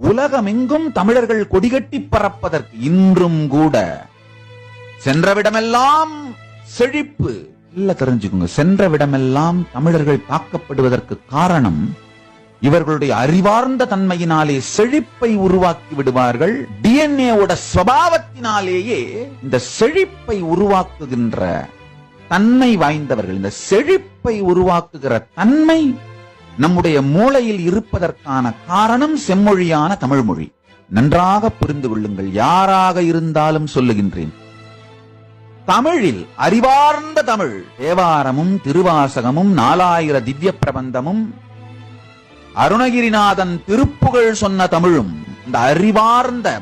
உலகமெங்கும் தமிழர்கள் கொடிகட்டி பறப்பதற்கு இன்றும் கூட சென்றவிடமெல்லாம் செழிப்பு. இல்ல தெரிஞ்சுக்கோங்க. சென்றவிடமெல்லாம் தமிழர்கள் தாக்கப்படுவதற்கு காரணம் இவர்களுடைய அறிவார்ந்த தன்மையினாலே செழிப்பை உருவாக்கி விடுவார்கள். டிஎன்ஏவோட சுவாவத்தினாலேயே இந்த செழிப்பை உருவாக்குகின்ற தன்மை வாய்ந்தவர்கள் இந்த செழிப்பை உருவாக்குகிற தன்மை நம்முடைய மூளையில் இருப்பதற்கான காரணம் செம்மொழியான தமிழ் மொழி நன்றாக புரிந்து கொள்ளுங்கள் யாராக இருந்தாலும் சொல்லுகின்றேன். தமிழில் அறிவார்ந்த தமிழ் தேவாரமும் திருவாசகமும் நாலாயிர திவ்ய பிரபந்தமும் அருணகிரிநாதன் திருப்புகழ் சொன்ன தமிழும் இந்த அறிவார்ந்த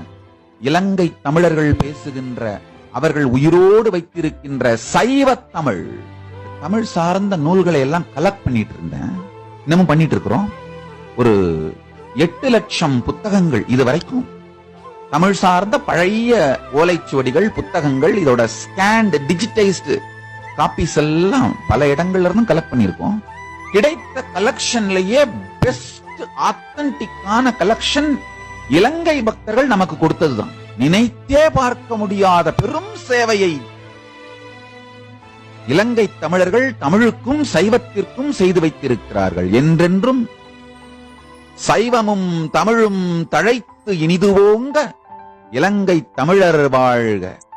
இலங்கை தமிழர்கள் பேசுகின்ற அவர்கள் உயிரோடு வைத்திருக்கின்ற சைவ தமிழ். தமிழ் சார்ந்த நூல்களை எல்லாம் கலெக்ட் பண்ணிட்டு இருந்தேன். இன்னமும் பண்ணிட்டு இருக்கிறோம் ஒரு எட்டு லட்சம் புத்தகங்கள் இது வரைக்கும் தமிழ் சார்ந்த பழைய ஓலைச்சுவடிகள் புத்தகங்கள் இதோட ஸ்கேண்ட் டிஜிட்டைஸ்டு காப்பீஸ் எல்லாம் பல இடங்கள்ல இருந்தும் கலெக்ட் பண்ணியிருக்கோம். கிடைத்த கலெக்ஷன்லயே பெஸ்ட் ஆத்தன்டிக்கான கலெக்ஷன் இலங்கை பக்தர்கள் நமக்கு கொடுத்ததுதான். நினைத்தே பார்க்க முடியாத பெரும் சேவையை இலங்கை தமிழர்கள் தமிழுக்கும் சைவத்திற்கும் செய்து வைத்திருக்கிறார்கள். என்றென்றும் சைவமும் தமிழும் தழைத்து இனிதுவோங்க இலங்கை தமிழர் வாழ்க.